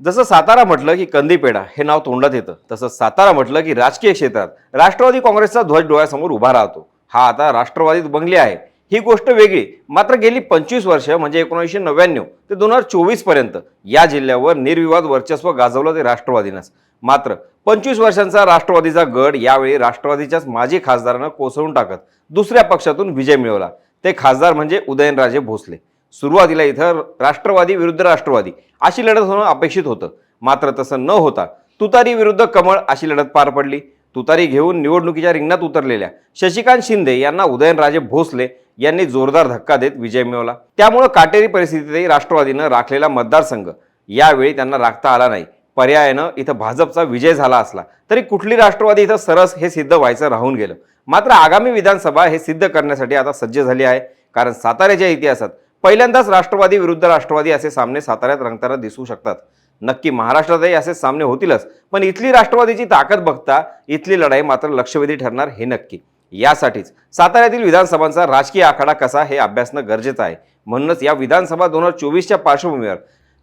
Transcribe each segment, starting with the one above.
जसं सातारा म्हटलं की कंदीपेढा हे नाव तोंडात येतं तसं सातारा म्हटलं की राजकीय क्षेत्रात राष्ट्रवादी काँग्रेसचा ध्वज डोळ्यासमोर उभा राहतो. हा आता राष्ट्रवादीत बंगली आहे. ही गोष्ट वेगळी मात्र गेली पंचवीस वर्ष म्हणजे एकोणीसशे नव्याण्णव ते दोन हजार चोवीसपर्यंत या जिल्ह्यावर निर्विवाद वर्चस्व गाजवलं ते राष्ट्रवादीनंच. मात्र पंचवीस वर्षांचा राष्ट्रवादीचा गड यावेळी राष्ट्रवादीच्याच माजी खासदारानं कोसळून टाकत दुसऱ्या पक्षातून विजय मिळवला. ते खासदार म्हणजे उदयनराजे भोसले. सुरुवातीला इथं राष्ट्रवादी विरुद्ध राष्ट्रवादी अशी लढत होणं अपेक्षित होतं. मात्र तसं न होता तुतारी विरुद्ध कमळ अशी लढत पार पडली. तुतारी घेऊन निवडणुकीच्या रिंगणात उतरलेल्या शशिकांत शिंदे यांना उदयनराजे भोसले यांनी जोरदार धक्का देत विजय मिळवला. त्यामुळं काटेरी परिस्थितीतही राष्ट्रवादीनं राखलेला मतदारसंघ यावेळी त्यांना राखता आला नाही. पर्यायानं इथं भाजपचा विजय झाला असला तरी कुठली राष्ट्रवादी इथं सरस हे सिद्ध व्हायचं राहून गेलं. मात्र आगामी विधानसभा हे सिद्ध करण्यासाठी आता सज्ज झाली आहे. कारण साताऱ्याच्या इतिहासात पहिल्यांदाच राष्ट्रवादी विरुद्ध राष्ट्रवादी असे सामने साताऱ्यात रंगताना दिसू शकतात. नक्की महाराष्ट्रातही असे सामने होतीलच. पण इथली राष्ट्रवादीची ताकद बघता इथली लढाई मात्र लक्षवेधी ठरणार हे नक्की. यासाठीच साताऱ्यातील विधानसभांचा राजकीय आखाडा कसा हे अभ्यासणं गरजेचं आहे. म्हणूनच या विधानसभा दोन हजार चोवीसच्या पार्श्वभूमीवर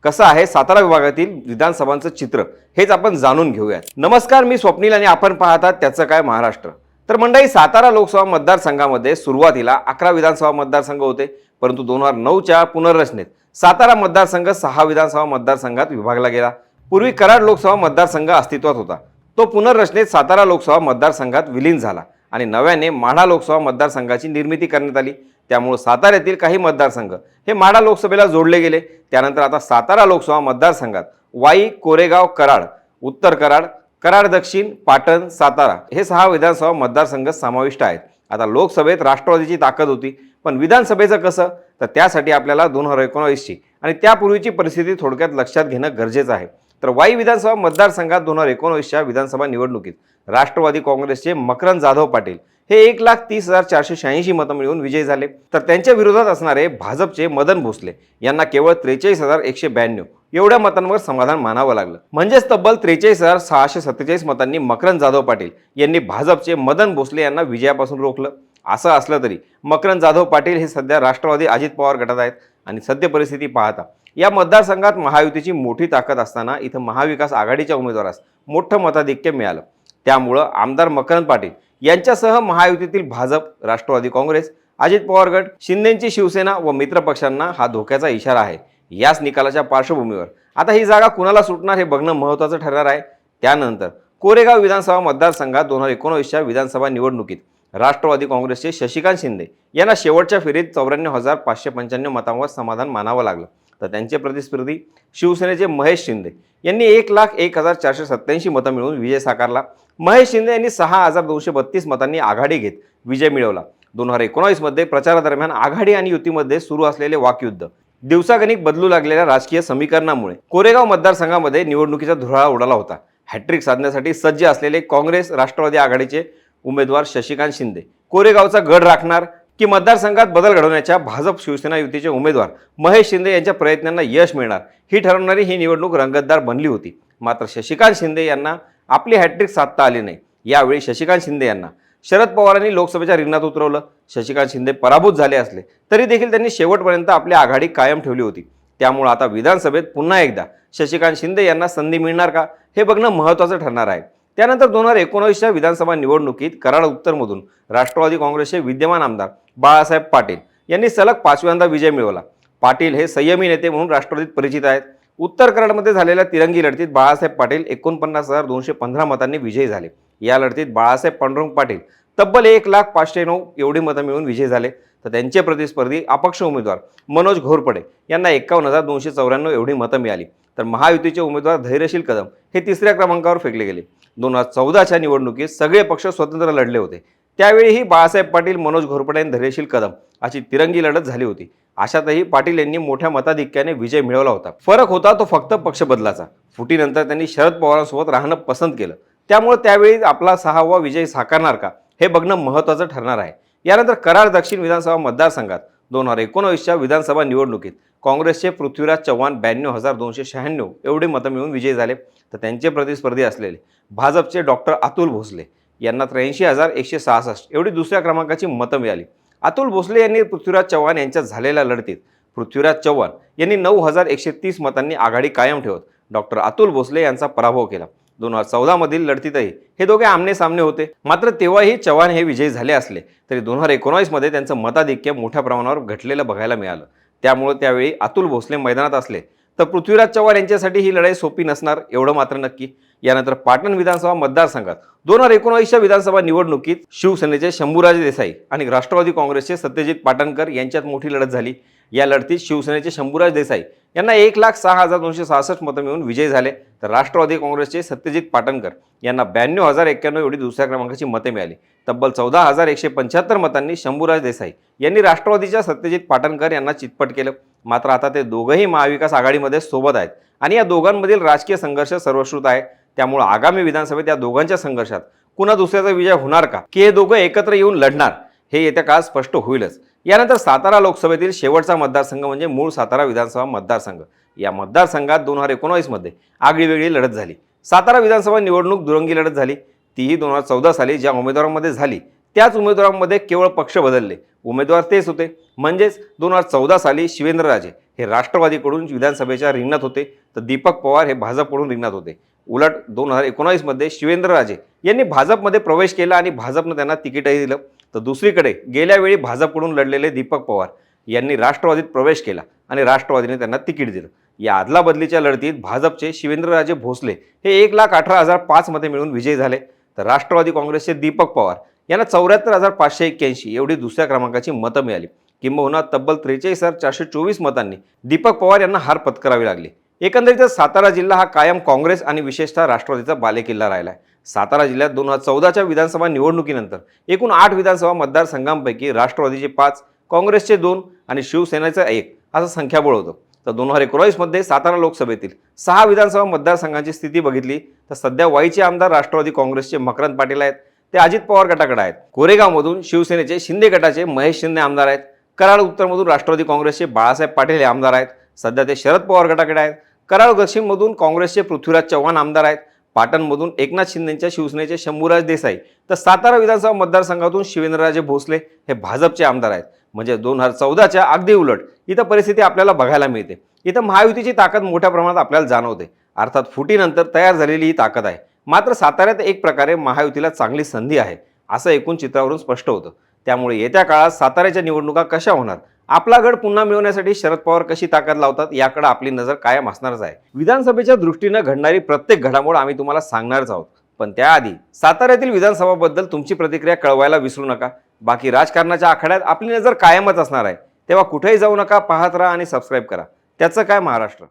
कसं आहे सातारा विभागातील विधानसभांचं चित्र हेच आपण जाणून घेऊयात. नमस्कार मी स्वप्नील आणि आपण पाहतात त्याचं काय महाराष्ट्र. तर मंडळी सातारा लोकसभा मतदारसंघामध्ये सुरुवातीला अकरा विधानसभा मतदारसंघ होते. परंतु दोन हजार नऊच्या पुनर्रचनेत सातारा मतदारसंघ सहा विधानसभा मतदारसंघात विभागला गेला. पूर्वी कराड लोकसभा मतदारसंघ अस्तित्वात होता. तो पुनर्रचनेत सातारा लोकसभा मतदारसंघात विलीन झाला आणि नव्याने माढा लोकसभा मतदारसंघाची निर्मिती करण्यात आली. त्यामुळे साताऱ्यातील काही मतदारसंघ हे माढा लोकसभेला जोडले गेले. त्यानंतर आता सातारा लोकसभा मतदारसंघात वाई कोरेगाव कराड उत्तर कराड कराड दक्षिण पाटण सातारा हे सहा विधानसभा मतदारसंघ समाविष्ट आहेत. आता लोकसभेत राष्ट्रवादीची ताकद होती पण विधानसभेचं कसं? तर त्यासाठी आपल्याला दोन हजार एकोणावीसची आणि त्यापूर्वीची परिस्थिती थोडक्यात लक्षात घेणं गरजेचं आहे. तर वाई विधानसभा मतदारसंघात दोन हजार एकोणवीसच्या विधानसभा निवडणुकीत राष्ट्रवादी काँग्रेसचे मकरंद जाधव पाटील हे एक लाख तीस हजार चारशे शहाऐंशी मतं मिळवून विजयी झाले. तर त्यांच्या विरोधात असणारे भाजपचे मदन भोसले यांना केवळ त्रेचाळीस हजार एकशे ब्याण्णव एवढ्या मतांवर समाधान मानावं लागलं. म्हणजेच तब्बल त्रेचाळीस हजार सहाशे सत्तेचाळीस मतांनी मकरंद जाधव पाटील यांनी भाजपचे मदन भोसले यांना विजयापासून रोखलं. असं असलं तरी मकरंद जाधव पाटील हे सध्या राष्ट्रवादी अजित पवार गटात आहेत आणि सद्य परिस्थिती पाहता. या मतदारसंघात महायुतीची मोठी ताकद असताना इथं महाविकास आघाडीच्या उमेदवारास मोठं मताधिक्य मिळालं. त्यामुळं आमदार मकरंद पाटील यांच्यासह महायुतीतील भाजप राष्ट्रवादी काँग्रेस अजित पवार गट शिंदेची शिवसेना व मित्रपक्षांना हा धोक्याचा इशारा आहे. याच निकालाच्या पार्श्वभूमीवर. आता ही जागा कुणाला सुटणार हे बघणं महत्त्वाचं ठरणार आहे. त्यानंतर कोरेगाव विधानसभा मतदारसंघात दोन हजार एकोणवीसच्या विधानसभा निवडणुकीत राष्ट्रवादी काँग्रेसचे शशिकांत शिंदे यांना शेवटच्या फेरीत चौऱ्याण्णव हजार पाचशे पंच्याण्णव मतांवर समाधान मानावं लागलं. तर त्यांचे प्रतिस्पर्धी शिवसेनेचे महेश शिंदे यांनी एक लाख एक हजार चारशे सत्त्याऐंशी मतं मिळवून विजय साकारला. महेश शिंदे यांनी सहा हजार दोनशे बत्तीस मतांनी आघाडी घेत विजय मिळवला. दोन हजार एकोणावीसमध्ये प्रचारादरम्यान आघाडी आणि युतीमध्ये सुरू असलेले वाकयुद्ध दिवसागणिक बदलू लागलेल्या राजकीय समीकरणामुळे कोरेगाव मतदारसंघामध्ये निवडणुकीचा धुराळा उडाला होता. हॅट्रिक साधण्यासाठी सज्ज असलेले काँग्रेस राष्ट्रवादी आघाडीचे उमेदवार शशिकांत शिंदे. कोरेगावचा गड राखणार की मतदारसंघात बदल घडवण्याच्या भाजप शिवसेना युतीचे उमेदवार महेश शिंदे यांच्या प्रयत्नांना यश मिळणार ही ठरवणारी ही निवडणूक रंगतदार बनली होती. मात्र शशिकांत शिंदे यांना आपली हॅट्रिक साधता आली नाही. यावेळी शशिकांत शिंदे यांना शरद पवारांनी लोकसभेच्या रिंगणात उतरवलं. शशिकांत शिंदे पराभूत झाले असले तरी देखील त्यांनी शेवटपर्यंत आपली आघाडी कायम ठेवली होती. त्यामुळे आता विधानसभेत पुन्हा एकदा शशिकांत शिंदे यांना संधी मिळणार का हे बघणं महत्त्वाचं ठरणार आहे. त्यानंतर दोन हजार एकोणावीसच्या विधानसभा निवडणुकीत कराड उत्तरमधून राष्ट्रवादी काँग्रेसचे विद्यमान आमदार बाळासाहेब पाटील यांनी सलग पाचव्यांदा विजय मिळवला. पाटील हे संयमी नेते म्हणून राष्ट्रवादीत परिचित आहेत. उत्तर कराडमध्ये झालेल्या तिरंगी लढतीत बाळासाहेब पाटील एकोणपन्नास हजार दोनशे पंधरा मतांनी विजयी झाले. या लढतीत बाळासाहेब पांडुरंग पाटील तब्बल एक लाख पाचशे नऊ एवढी मतं मिळून विजयी झाले. तर त्यांचे प्रतिस्पर्धी अपक्ष उमेदवार मनोज घोरपडे यांना एकावन्न हजार दोनशे चौऱ्याण्णव एवढी मतं मिळाली. तर महायुतीचे उमेदवार धैर्यशील कदम हे तिसऱ्या क्रमांकावर फेकले गेले. दोन हजार चौदाच्या निवडणुकीत सगळे पक्ष स्वतंत्र लढले होते. त्यावेळीही बाळासाहेब पाटील मनोज घोरपडे आणि धैर्यशील कदम अशी तिरंगी लढत झाली होती. अशातही पाटील यांनी मोठ्या मताधिक्याने विजय मिळवला होता. फरक होता तो फक्त पक्ष बदलाचा. फुटीनंतर त्यांनी शरद पवारांसोबत राहणं पसंत केलं. त्यामुळे त्यावेळी आपला सहावा विजय साकारणार का? हे बघणं महत्त्वाचं ठरणार आहे. यानंतर कराड दक्षिण विधानसभा मतदारसंघात दोन हजार एकोणवीसच्या विधानसभा निवडणुकीत काँग्रेसचे पृथ्वीराज चव्हाण ब्याण्णव हजार दोनशे शहाण्णव एवढे मतं मिळून विजयी झाले. तर त्यांचे प्रतिस्पर्धी असलेले भाजपचे डॉक्टर अतुल भोसले यांना त्र्याऐंशी हजार एकशे सहासष्ट एवढी दुसऱ्या क्रमांकाची मतं मिळाली. अतुल भोसले यांनी पृथ्वीराज चव्हाण यांच्या झालेल्या लढतीत पृथ्वीराज चव्हाण यांनी नऊ हजार एकशे तीस मतांनी आघाडी कायम ठेवत डॉक्टर अतुल भोसले यांचा पराभव केला. दोन हजार चौदामधील लढतीतही हे दोघे आमने सामने होते. मात्र तेव्हाही चव्हाण हे विजयी झाले असले तरी दोन हजार एकोणावीसमध्ये त्यांचं मताधिक्य मोठ्या प्रमाणावर घटलेलं बघायला मिळालं. त्यामुळे त्यावेळी अतुल भोसले मैदानात असले तर पृथ्वीराज चव्हाण यांच्यासाठी ही लढाई सोपी नसणार एवढं मात्र नक्की. यानंतर पाटण विधानसभा मतदारसंघात दोन हजार एकोणावीसच्या विधानसभा निवडणुकीत शिवसेनेचे शंभूराजे देसाई आणि राष्ट्रवादी काँग्रेसचे सत्यजित पाटणकर यांच्यात मोठी लढत झाली. या लढतीत शिवसेनेचे शंभूराज देसाई यांना एक लाख सहा हजार दोनशे सहासष्ट मतं मिळून विजय झाले. तर राष्ट्रवादी काँग्रेसचे सत्यजित पाटणकर यांना ब्याण्णव हजार एक्क्याण्णव एवढी दुसऱ्या क्रमांकाची मते मिळाली. तब्बल चौदा हजार एकशे पंच्याहत्तर मतांनी शंभूराज देसाई यांनी राष्ट्रवादीच्या सत्यजित पाटणकर यांना चितपट केलं. मात्र आता ते दोघंही महाविकास आघाडीमध्ये सोबत आहेत आणि या दोघांमधील राजकीय संघर्ष सर्वश्रुत आहे. त्यामुळे आगामी विधानसभेत या दोघांच्या संघर्षात कुणा दुसऱ्याचा विजय होणार का? की हे दोघं एकत्र येऊन लढणार? हे येत्या काळात स्पष्ट होईलच. यानंतर सातारा लोकसभेतील शेवटचा मतदारसंघ म्हणजे मूळ सातारा विधानसभा मतदारसंघ. या मतदारसंघात दोन हजार एकोणावीसमध्ये आगळीवेगळी लढत झाली. सातारा विधानसभा निवडणूक दुरंगी लढत झाली. तीही दोन हजार चौदा साली ज्या उमेदवारांमध्ये झाली त्याच उमेदवारांमध्ये केवळ पक्ष बदलले. उमेदवार तेच होते. म्हणजेच दोन हजार चौदा साली शिवेंद्रराजे हे राष्ट्रवादीकडून विधानसभेच्या रिंगणात होते. तर दीपक पवार हे भाजपकडून रिंगणात होते. उलट दोन हजार एकोणावीसमध्ये शिवेंद्रराजे यांनी भाजपमध्ये प्रवेश केला आणि भाजपनं त्यांना तिकीटही दिलं. तर दुसरीकडे गेल्या वेळी भाजपकडून लढलेले दीपक पवार यांनी राष्ट्रवादीत प्रवेश केला आणि राष्ट्रवादीने त्यांना तिकीट दिलं. या आदलाबदलीच्या लढतीत भाजपचे शिवेंद्रराजे भोसले हे एक लाख अठरा हजार पाच मते मिळून विजयी झाले. तर राष्ट्रवादी काँग्रेसचे दीपक पवार यांना चौऱ्याहत्तर हजार पाचशे एक्क्याऐंशी एवढी दुसऱ्या क्रमांकाची मतं मिळाली. किंबहुना तब्बल त्रेचाळीस हजार चारशे चोवीस मतांनी दीपक पवार यांना हार पत्करावी लागली. एकंदरीतच सातारा जिल्हा हा कायम काँग्रेस आणि विशेषतः राष्ट्रवादीचा बालेकिल्ला राहिला आहे सातारा जिल्ह्यात दोन हजार चौदाच्या विधानसभा निवडणुकीनंतर एकूण आठ विधानसभा मतदारसंघांपैकी राष्ट्रवादीचे पाच काँग्रेसचे दोन आणि शिवसेनेचं एक असं संख्याबळ होतं. तर दोन हजार एकोणावीसमध्ये सातारा लोकसभेतील सहा विधानसभा मतदारसंघांची स्थिती बघितली. तर सध्या वाईचे आमदार राष्ट्रवादी काँग्रेसचे मकरंद पाटील आहेत. ते अजित पवार गटाकडे आहेत. कोरेगावमधून शिवसेनेचे शिंदे गटाचे महेश शिंदे आमदार आहेत. कराड उत्तरमधून राष्ट्रवादी काँग्रेसचे बाळासाहेब पाटील हे आमदार आहेत. सध्या ते शरद पवार गटाकडे आहेत. कराड दक्षिणमधून काँग्रेसचे पृथ्वीराज चव्हाण आमदार आहेत. पाटणमधून एकनाथ शिंदेच्या शिवसेनेचे शंभूराज देसाई. तर सातारा विधानसभा मतदारसंघातून शिवेंद्रराजे भोसले हे भाजपचे आमदार आहेत. म्हणजे दोन हजार चौदाच्या अगदी उलट इथं परिस्थिती आपल्याला बघायला मिळते. इथं महायुतीची ताकद मोठ्या प्रमाणात आपल्याला जाणवते. अर्थात फुटीनंतर तयार झालेली ही ताकद आहे. मात्र साताऱ्यात एक प्रकारे महायुतीला चांगली संधी आहे असं एकूण चित्रावरून स्पष्ट होतं. त्यामुळे येत्या काळात साताऱ्याच्या निवडणुका कशा होणार? आपला गड पुन्हा मिळवण्यासाठी शरद पवार कशी ताकद लावतात याकडे आपली नजर कायम असणारच आहे. विधानसभेच्या दृष्टीनं घडणारी प्रत्येक घडामोड आम्ही तुम्हाला सांगणारच आहोत. पण त्याआधी साताऱ्यातील विधानसभाबद्दल तुमची प्रतिक्रिया कळवायला विसरू नका. बाकी राजकारणाच्या आखाड्यात आपली नजर कायमच असणार आहे. तेव्हा कुठेही जाऊ नका पाहत राहा आणि सबस्क्राईब करा. त्याचं काय महाराष्ट्र?